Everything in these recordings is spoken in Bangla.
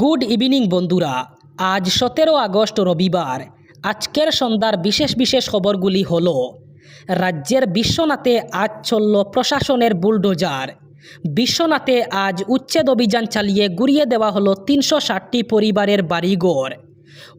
গুড ইভিনিং বন্ধুরা। আজ সতেরো আগস্ট রবিবার। আজকের সন্ধ্যার বিশেষ বিশেষ খবরগুলি হল, রাজ্যের বিশ্বনাথে আজ চলল প্রশাসনের বুলডোজার। বিশ্বনাথে আজ উচ্ছেদ অভিযান চালিয়ে গুড়িয়ে দেওয়া হলো তিনশো ষাটটি পরিবারের বাড়িঘর।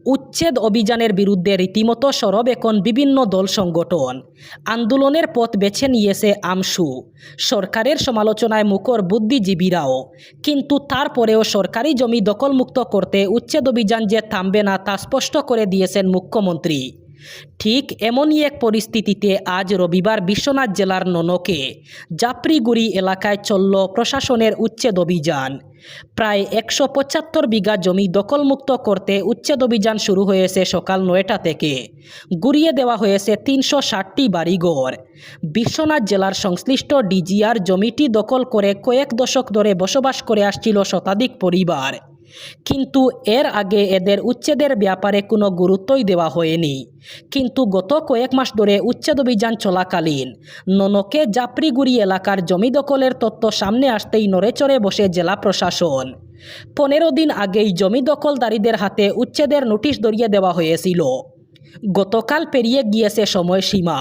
উচ্ছেদ অভিযানের বিরুদ্ধে রীতিমতো সরব এখন বিভিন্ন দল সংগঠন। আন্দোলনের পথ বেছে নিয়েছে আমসু। সরকারের সমালোচনায় মুখর বুদ্ধিজীবীরাও। কিন্তু তারপরেও সরকারি জমি দখলমুক্ত করতে উচ্ছেদ অভিযান যে থামবে না তা স্পষ্ট করে দিয়েছেন মুখ্যমন্ত্রী। ঠিক এমনই এক পরিস্থিতিতে আজ রবিবার বিশ্বনাথ জেলার ননকে জাপরিগুড়ি এলাকায় চলল প্রশাসনের উচ্ছেদ অভিযান। প্রায় একশো পঁচাত্তর বিঘা জমি দখলমুক্ত করতে উচ্ছেদ অভিযান শুরু হয়েছে সকাল নয়টা থেকে। গুড়িয়ে দেওয়া হয়েছে তিনশো ষাটটি বাড়িঘর। বিশ্বনাথ জেলার সংশ্লিষ্ট ডিজিআর জমিটি দখল করে কয়েক দশক ধরে বসবাস করে আসছিল শতাধিক পরিবার। কিন্তু এর আগে এদের উচ্ছেদের ব্যাপারে কোনো গুরুত্বই দেওয়া হয়নি। কিন্তু গত কয়েক মাস ধরে উচ্ছেদ অভিযান চলাকালীন ননকে জাপরিগুড়ি এলাকার জমি দখলের তথ্য সামনে আসতেই নড়েচড়ে বসে জেলা প্রশাসন। পনেরো দিন আগেই জমি দখলদারীদের হাতে উচ্ছেদের নোটিশ ধরিয়ে দেওয়া হয়েছিল। গতকাল পেরিয়ে গিয়েছে সময়সীমা।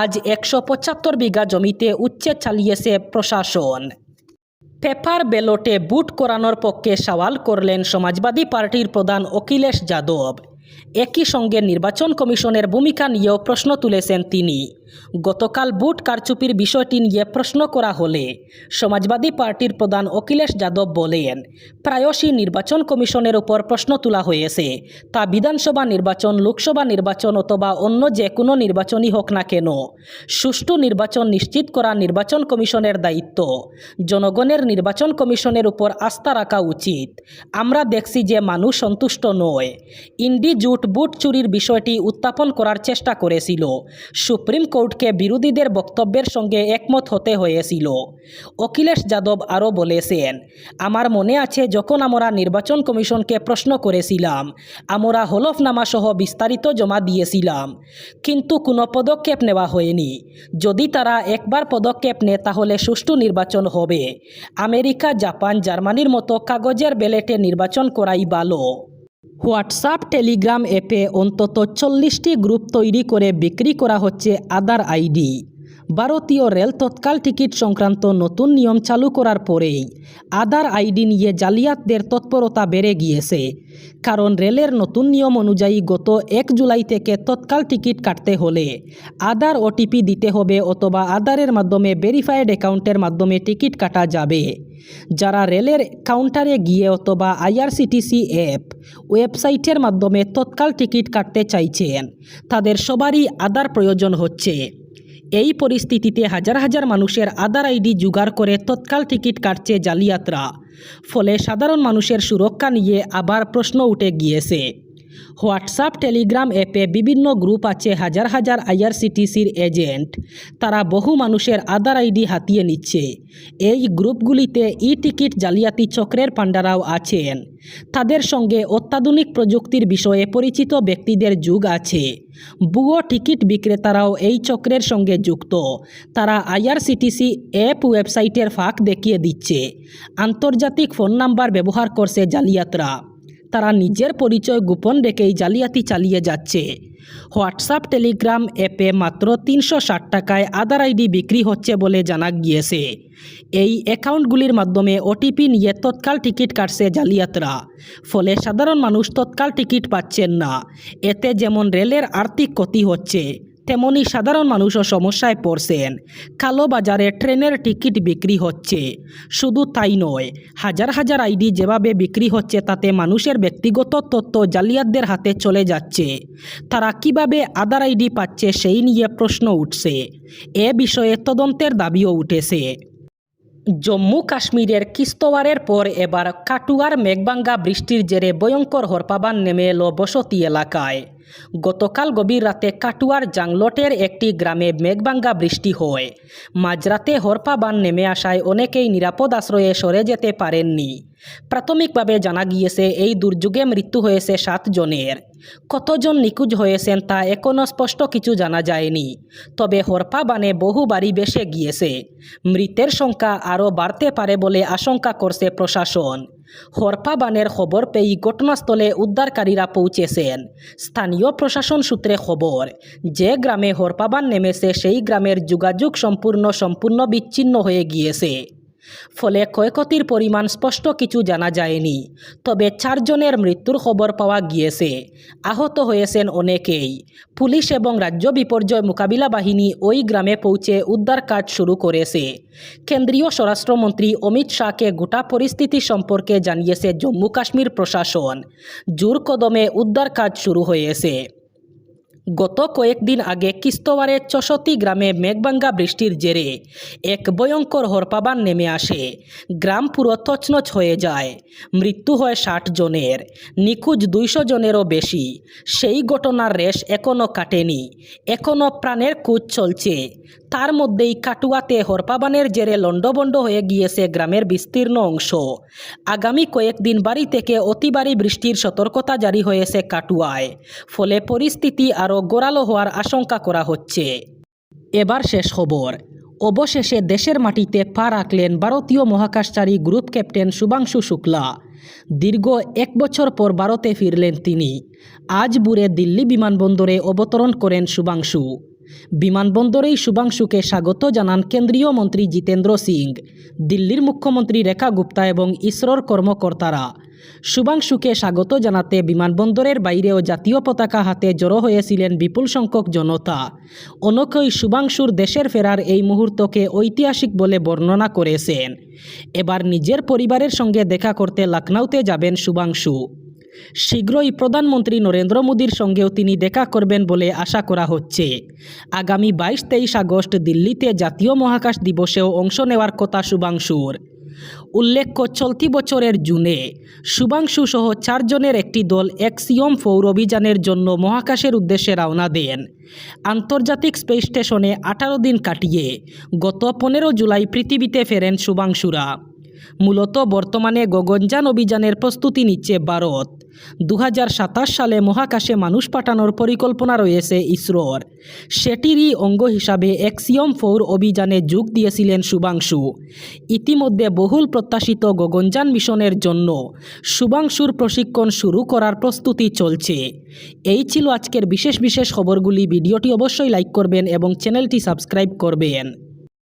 আজ একশো পঁচাত্তর বিঘা জমিতে উচ্ছেদ চালিয়েছে প্রশাসন। পেপার বেলটে বুট করানোর পক্ষে সওয়াল করলেন সমাজবাদী পার্টির প্রধান অখিলেশ যাদব। একই সঙ্গে নির্বাচন কমিশনের ভূমিকা নিয়েও প্রশ্ন তুলেছেন তিনি। গতকাল বুট কারচুপির বিষয়টি নিয়ে প্রশ্ন করা হলে সমাজবাদী পার্টির প্রধান অখিলেশ যাদব বলেন, প্রায়শই নির্বাচন কমিশনের উপর প্রশ্ন তোলা হয়েছে, তা বিধানসভা নির্বাচন, লোকসভা নির্বাচন অথবা অন্য যে কোনো নির্বাচনই হোক না কেন। সুষ্ঠু নির্বাচন নিশ্চিত করা নির্বাচন কমিশনের দায়িত্ব। জনগণের নির্বাচন কমিশনের উপর আস্থা রাখা উচিত। আমরা দেখছি যে মানুষ সন্তুষ্ট নয়। ইন্ডি জুট বুট চুরির বিষয়টি উত্থাপন করার চেষ্টা করেছিল। সুপ্রিম কোর্টকে বিরোধীদের বক্তব্যের সঙ্গে একমত হতে হয়েছিল। অখিলেশ যাদব আরও বলেছেন, আমার মনে আছে যখন আমরা নির্বাচন কমিশনকে প্রশ্ন করেছিলাম, আমরা হলফনামা সহ বিস্তারিত জমা দিয়েছিলাম, কিন্তু কোনো পদক্ষেপ নেওয়া হয়নি। যদি তারা একবার পদক্ষেপ নেয় তাহলে সুষ্ঠু নির্বাচন হবে। আমেরিকা, জাপান, জার্মানির মতো কাগজের ব্যালেটে নির্বাচন করাই ভালো। হোয়াটসঅ্যাপ টেলিগ্রাম অ্যাপে অন্তত চল্লিশটি গ্রুপ তৈরি করে বিক্রি করা হচ্ছে আধার আইডি। ভারতীয় রেল তৎকাল টিকিট সংক্রান্ত নতুন নিয়ম চালু করার পরেই আধার আইডি নিয়ে জালিয়াতদের তৎপরতা বেড়ে গিয়েছে। কারণ রেলের নতুন নিয়ম অনুযায়ী গত এক জুলাই থেকে তৎকাল টিকিট কাটতে হলে আধার ওটিপি দিতে হবে অথবা আধারের মাধ্যমে ভেরিফাইড অ্যাকাউন্টের মাধ্যমে টিকিট কাটা যাবে। যারা রেলের কাউন্টারে গিয়ে অথবা আইআরসিটিসি অ্যাপ ওয়েবসাইটের মাধ্যমে তৎকাল টিকিট কাটতে চাইছেন, তাদের সবারই আধার প্রয়োজন হচ্ছে। এই পরিস্থিতিতে হাজার হাজার মানুষের আধার আইডি জোগাড় করে তৎকাল টিকিট কাটছে জালিয়াতরা। ফলে সাধারণ মানুষের সুরক্ষা নিয়ে আবার প্রশ্ন উঠে গিয়েছে। হোয়াটসঅ্যাপ, টেলিগ্রাম অ্যাপে বিভিন্ন গ্রুপ আছে হাজার হাজার আইআরসিটিসির এজেন্ট। তারা বহু মানুষের আধার আইডি হাতিয়ে নিচ্ছে। এই গ্রুপগুলিতে ই টিকিট জালিয়াতি চক্রের পাণ্ডারাও আছেন। তাদের সঙ্গে অত্যাধুনিক প্রযুক্তির বিষয়ে পরিচিত ব্যক্তিদের যুগ আছে। বুয়ো টিকিট বিক্রেতারাও এই চক্রের সঙ্গে যুক্ত। তারা আইআরসিটিসি অ্যাপ ওয়েবসাইটের ফাঁক দেখিয়ে দিচ্ছে। আন্তর্জাতিক ফোন নাম্বার ব্যবহার করছে জালিয়াতরা। তারা নিজের পরিচয় গোপন রেখেই জালিয়াতি চালিয়ে যাচ্ছে। হোয়াটসঅ্যাপ টেলিগ্রাম অ্যাপে মাত্র তিনশো ষাট টাকায় আধার আইডি বিক্রি হচ্ছে বলে জানা গিয়েছে। এই অ্যাকাউন্টগুলির মাধ্যমে ওটিপি নিয়ে তৎকাল টিকিট কাটছে জালিয়াতরা। ফলে সাধারণ মানুষ তৎকাল টিকিট পাচ্ছেন না। এতে যেমন রেলের আর্থিক ক্ষতি হচ্ছে তেমনি সাধারণ মানুষও সমস্যায় পড়ছেন। কালোবাজারে ট্রেনের টিকিট বিক্রি হচ্ছে। শুধু তাই নয়, হাজার হাজার আইডি যেভাবে বিক্রি হচ্ছে তাতে মানুষের ব্যক্তিগত তথ্য জালিয়াতদের হাতে চলে যাচ্ছে। তারা কীভাবে আধার আইডি পাচ্ছে সেই নিয়ে প্রশ্ন উঠছে। এ বিষয়ে তদন্তের দাবিও উঠেছে। জম্মু কাশ্মীরের কিস্তওয়ারের পর এবার কাটুয়ার মেঘবাঙ্গা বৃষ্টির জেরে ভয়ঙ্কর হরপাবান নেমে এলো বসতি এলাকায়। গতকাল গভীর রাতে কাটুয়ার জাংলটের একটি গ্রামে মেঘবাঙ্গা বৃষ্টি হয়। মাঝরাতে হরপাবান নেমে আসায় অনেকেই নিরাপদ আশ্রয়ে সরে যেতে পারেননি। প্রাথমিকভাবে জানা গিয়েছে, এই দুর্যোগে মৃত্যু হয়েছে সাত জনের। কতজন নিখোঁজ হয়েছেন তা এখনও স্পষ্ট কিছু জানা যায়নি। তবে হরপা বানে বহু বাড়ি বেসে গিয়েছে। মৃতের সংখ্যা আরও বাড়তে পারে বলে আশঙ্কা করছে প্রশাসন। হরপা বানের খবর পেয়ে ঘটনাস্থলে উদ্ধারকারীরা পৌঁছেছেন। স্থানীয় প্রশাসন সূত্রে খবর, যে গ্রামে হরপাবান নেমেছে, সেই গ্রামের যোগাযোগ সম্পূর্ণ সম্পূর্ণ বিচ্ছিন্ন হয়ে গিয়েছে। ফলে ক্ষয়ক্ষতির পরিমাণ স্পষ্ট কিছু জানা যায়নি। তবে চারজনের মৃত্যুর খবর পাওয়া গিয়েছে। আহত হয়েছেন অনেকেই। পুলিশ এবং রাজ্য বিপর্যয় মোকাবিলা বাহিনী ওই গ্রামে পৌঁছে উদ্ধার কাজ শুরু করেছে। কেন্দ্রীয় স্বরাষ্ট্রমন্ত্রী অমিত শাহকে গোটা পরিস্থিতি সম্পর্কে জানিয়েছে জম্মু কাশ্মীর প্রশাসন। জোর কদমে উদ্ধার কাজ শুরু হয়েছে। গত কয়েকদিন আগে কিস্তোয়ারের চশতি গ্রামে মেঘবাঙ্গা বৃষ্টির জেরে এক ভয়ঙ্কর হরপাবান নেমে আসে। গ্রাম পুরো তছনছ হয়ে যায়। মৃত্যু হয় ষাট জনের, নিখোঁজ দুইশো জনেরও বেশি। সেই ঘটনার রেশ এখনও কাটেনি। এখনও প্রাণের কুচ চলছে। তার মধ্যেই কাটুয়াতে হরপাবানের জেরে লণ্ডভণ্ড হয়ে গিয়েছে গ্রামের বিস্তীর্ণ অংশ। আগামী কয়েকদিন বাড়ি থেকে অতিবারী বৃষ্টির সতর্কতা জারি হয়েছে কাটুয়ায়, ফলে পরিস্থিতি আরও গোড়ালো হওয়ার আশঙ্কা করা হচ্ছে। এবার শেষ খবর। অবশেষে দেশের মাটিতে পা রাখলেন ভারতীয় মহাকাশচারী গ্রুপ ক্যাপ্টেন শুভাংশু শুক্লা। দীর্ঘ এক বছর পর ভারতে ফিরলেন তিনি। আজ বুড়ে দিল্লি বিমানবন্দরে অবতরণ করেন শুভাংশু। বিমানবন্দরেই শুভাংশুকে স্বাগত জানান কেন্দ্রীয় মন্ত্রী জিতেন্দ্র সিং, দিল্লির মুখ্যমন্ত্রী রেখা গুপ্তা এবং ইসরোর কর্মকর্তারা। শুভাংশুকে স্বাগত জানাতে বিমানবন্দরের বাইরেও জাতীয় পতাকা হাতে জড়ো হয়েছিলেন বিপুল সংখ্যক জনতা। অনকই শুভাংশুর দেশের ফেরার এই মুহূর্তকে ঐতিহাসিক বলে বর্ণনা করেছেন। এবার নিজের পরিবারের সঙ্গে দেখা করতে লখনৌতে যাবেন শুভাংশু। শীঘ্রই প্রধানমন্ত্রী নরেন্দ্র মোদীর সঙ্গেও তিনি দেখা করবেন বলে আশা করা হচ্ছে। আগামী বাইশ তেইশ আগস্ট দিল্লিতে জাতীয় মহাকাশ দিবসেও অংশ নেওয়ার কথা শুভাংশুর। উল্লেখ্য, চলতি বছরের জুনে শুভাংশু সহ চারজনের একটি দল এক্সিয়ম ফৌর অভিযানের জন্য মহাকাশের উদ্দেশ্যে রওনা দেন। আন্তর্জাতিক স্পেস স্টেশনে আঠারো দিন কাটিয়ে গত পনেরো জুলাই পৃথিবীতে ফেরেন শুভাংশুরা। মূলত বর্তমানে গগনযান অভিযানের প্রস্তুতি নিচ্ছে ভারত। দু হাজার সাতাশ সালে মহাকাশে মানুষ পাঠানোর পরিকল্পনা রয়েছে ইসরোর। সেটিরই অঙ্গ হিসাবে এক্সিয়ম ফোর অভিযানে যোগ দিয়েছিলেন শুভাংশু। ইতিমধ্যে বহুল প্রত্যাশিত গগনযান মিশনের জন্য শুভাংশুর প্রশিক্ষণ শুরু করার প্রস্তুতি চলছে। এই ছিল আজকের বিশেষ বিশেষ খবরগুলি। ভিডিওটি অবশ্যই লাইক করবেন এবং চ্যানেলটি সাবস্ক্রাইব করবেন।